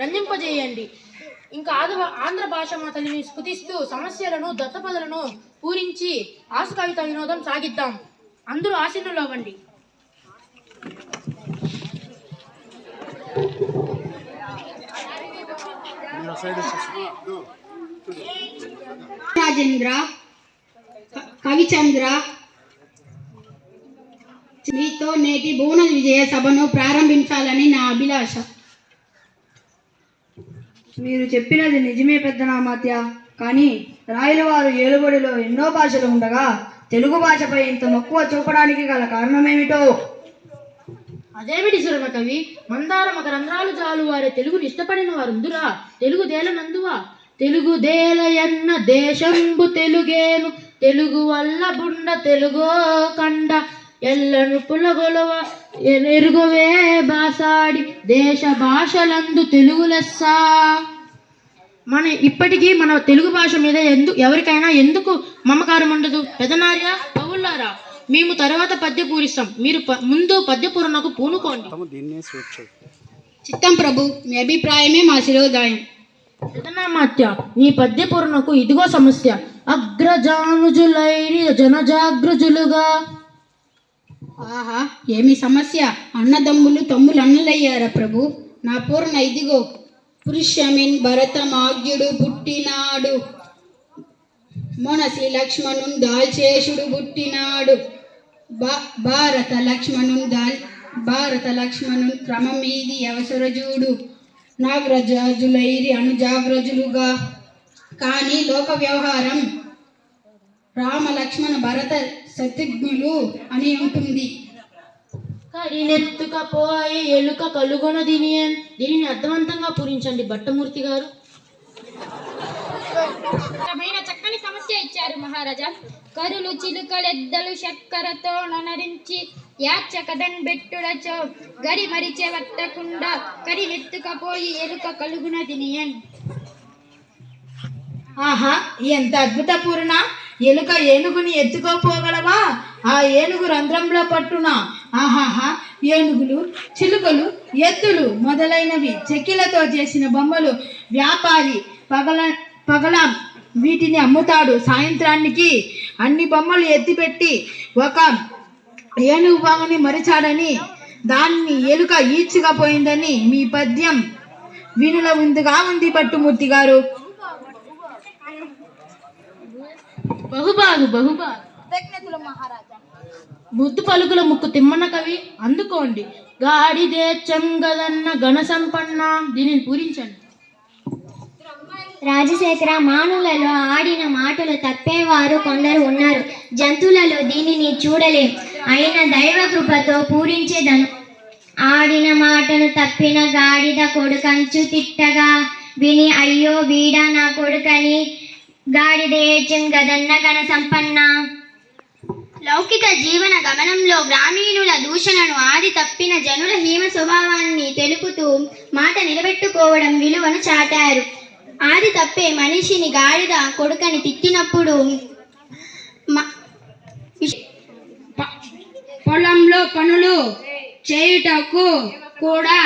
రంజింపజేయండి. ఇంకా ఆంధ్ర ఆంధ్ర భాష మాతలిని స్ఫుతిస్తూ సమస్యలను దత్తపదలను పూరించి ఆసుకవిత వినోదం సాగిద్దాం. అందరూ ఆశీనులు అవ్వండి. రాజేంద్ర కవిచంద్ర మీతో నేటి భువన విజయ సభను ప్రారంభించాలని నా అభిలాష. మీరు చెప్పినది నిజమే పెద్ద నామాత్య కానీ రాయల వారు ఏలుబడిలో ఎన్నో భాషలు ఉండగా తెలుగు భాషపై ఇంత మక్కువ చూపడానికి గల కారణమేమిటో? అదేమిటి సురమ కవి? మందార మకరంధ్రాలు చాలు వారే. తెలుగుని ఇష్టపడిన వారుందురా. తెలుగు దేలనందువా తెలుగు దేలయన్న దేశంబు తెలుగేను. తెలుగు వల్ల బుండ తెలుగో కండ. ఎల్లను పులగొలవ ఎరుగవే బాసాడి దేశ భాషలందు తెలుగు లెస్సా మన ఇప్పటికీ మన తెలుగు భాష మీద ఎందుకు ఎవరికైనా ఎందుకు మమకారం ఉండదు పెదనార్య పౌల్లారా మేము తర్వాత పద్య పూరిస్తాం. మీరు ముందు పద్య పూరణకు పూనుకోండి. చిత్తం ప్రభు మీ అభిప్రాయమే మా శిరోదాయం పెదనామాత్య నీ పద్య పూరణకు ఇదిగో సమస్య. అగ్రజానుజులైరి జనజాగ్రజులుగా ఆహా ఏమి సమస్య? అన్నదమ్ములు తమ్ములు అన్నలయ్యారా ప్రభు? నా పూర్ణ ఇదిగో పురుషమిన్ భరతమాగ్యుడు పుట్టినాడు. మొనసి లక్ష్మణున్ దాల్చేషుడు పుట్టినాడు. భారత లక్ష్మణున్ దాల్ భారత లక్ష్మణున్ క్రమమీది అవసరజుడు. నాగ్రజాజులైరి అనుజాగ్రజులుగా. కానీ లోక వ్యవహారం రామ లక్ష్మణ భరత శత్రుఘ్నులు అని ఉంటుంది. కరినెత్తుకపోయి ఎలుక కలుగొన దీనియన్ దీనిని అర్థవంతంగా పూరించండి భట్టమూర్తి గారు. చక్కని సమస్య ఇచ్చారు మహారాజా. కరులు చిలుకలెద్దలు చక్కరతో ననరించి యాచకదన్ బెట్టుడచో గడి మరిచే వత్తకుండా కరి నెత్తుకపోయి ఎలుక కలుగున దినియన్ ఆహా ఎంత అద్భుతపూర్ణ. ఎలుక ఏనుగుని ఎత్తుకోపోగలవా? ఆ ఏనుగు రంధ్రంలో పట్టున? ఆహాహా ఏనుగులు చిలుకలు ఎత్తులు మొదలైనవి చెక్కిలతో చేసిన బొమ్మలు వ్యాపారి పగల పగల వీటిని అమ్ముతాడు సాయంత్రానికి. అన్ని బొమ్మలు ఎత్తిపెట్టి ఒక ఏనుగు బాగుని మరిచాడని దాన్ని ఎలుక ఈడ్చుగా పోయిందని మీ పద్యం వినుల ఉందిగా ఉంది పట్టుమూర్తి గారు. బహుబాగు బహుబాగు ముద్దు పలుకుల ముక్కు తిమ్మన్న కవి అందుకోండి. గాడిదే చెంగదన్న ఘన సంపన్న దీనిని పూరించండి. రాజశేఖర మానులలో ఆడిన మాటలు తప్పేవారు కొందరు ఉన్నారు. జంతువులలో దీనిని చూడలేం. అయిన దైవ కృపతో పూరించేదను. ఆడిన మాటను తప్పిన గాడిద కొడుకంచు తిట్టగా విని అయ్యో వీడా నా కొడుకని గాడిదేచం గదన్న గణ సంపన్న లౌకిక జీవన గమనంలో గ్రామీణుల దూషణను ఆది తప్పిన జనుల హీమ స్వభావాన్ని తెలుపుతూ మాట నిలబెట్టుకోవడం విలువను చాటారు. ఆది తప్పే మనిషిని గాడిద కొడుకని తిట్టినప్పుడు పొలంలో పనులు చేయుటకు కూడా